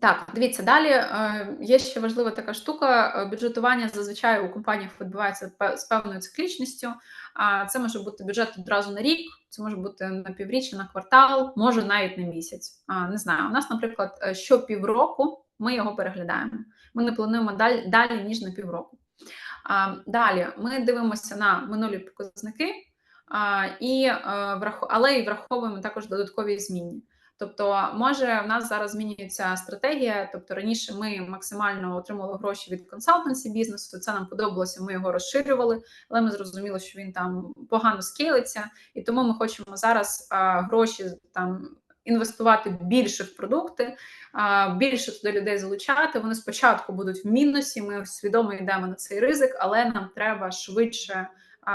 Так, дивіться, далі е, є ще важлива така штука. е, Бюджетування зазвичай у компаніях відбувається з певною циклічністю. А це може бути бюджет одразу на рік, це може бути на півріччя, на квартал, може навіть на місяць. Не знаю. У нас, наприклад, е, щопівроку ми його переглядаємо. Ми не плануємо далі, далі ніж на півроку. Далі ми дивимося на минулі показники, і, але і враховуємо також додаткові зміни. Тобто, може, в нас зараз змінюється стратегія. Тобто, раніше ми максимально отримували гроші від консалтенсі бізнесу. Це нам подобалося. Ми його розширювали, але ми зрозуміли, що він там погано скейлиться, і тому ми хочемо зараз а, гроші там інвестувати більше в продукти, більше туди людей залучати. Вони спочатку будуть в мінусі. Ми свідомо йдемо на цей ризик, але нам треба швидше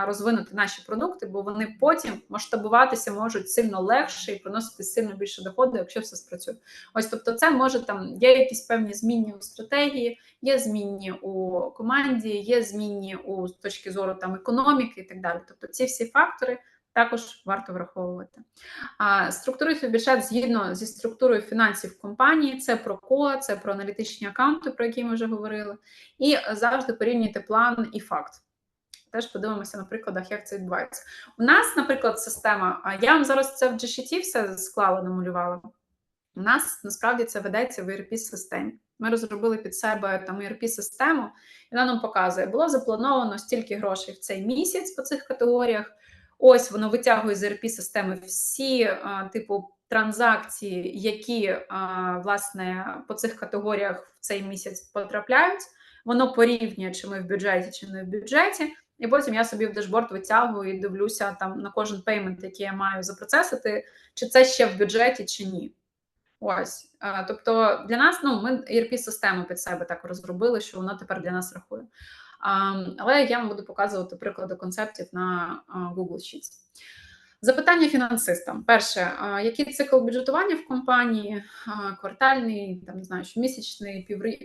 розвинути наші продукти, бо вони потім масштабуватися можуть сильно легше і приносити сильно більше доходу, якщо все спрацює. Ось тобто, це може там є якісь певні змінні у стратегії, є змінні у команді, є змінні у з точки зору там економіки і так далі. Тобто, ці всі фактори. Також варто враховувати. А, Структуруйте бюджет згідно зі структурою фінансів компанії. Це про ко, це про аналітичні акаунти, про які ми вже говорили. І завжди порівнюйте план і факт. Теж подивимося на прикладах, як це відбувається. У нас, наприклад, система. Я вам зараз це в GSHT все склала, намалювала. У нас насправді це ведеться в erp системі Ми розробили під себе там erp систему і вона нам показує, було заплановано стільки грошей в цей місяць по цих категоріях. Ось воно витягує з erp системи всі типу транзакції, які власне по цих категоріях в цей місяць потрапляють. Воно порівнює, чи ми в бюджеті, чи не в бюджеті. І потім я собі в дешборд витягую і дивлюся там на кожен пеймент, який я маю запроцесити, чи це ще в бюджеті, чи ні. Ось. Тобто для нас ну, ми erp систему під себе так розробили, що воно тепер для нас рахує. Але я вам буду показувати приклади концептів на Google Sheets. Запитання фінансистам. Перше, який цикл бюджетування в компанії? Квартальний, там не знаю, щомісячний,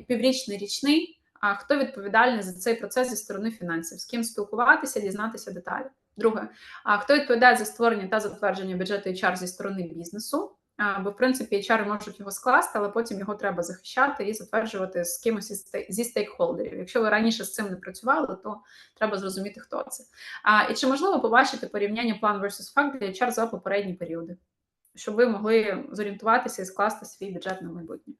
піврічний, річний. А хто відповідальний за цей процес зі сторони фінансів? З ким спілкуватися, дізнатися деталі. Друге, а хто відповідає за створення та затвердження бюджету HR зі сторони бізнесу? А, Бо, в принципі, HR можуть його скласти, але потім його треба захищати і затверджувати з кимось із зі стейкхолдерів. Якщо ви раніше з цим не працювали, то треба зрозуміти, хто це. А, І чи можливо побачити порівняння план versus факт для HR за попередні періоди, щоб ви могли зорієнтуватися і скласти свій бюджет на майбутнє?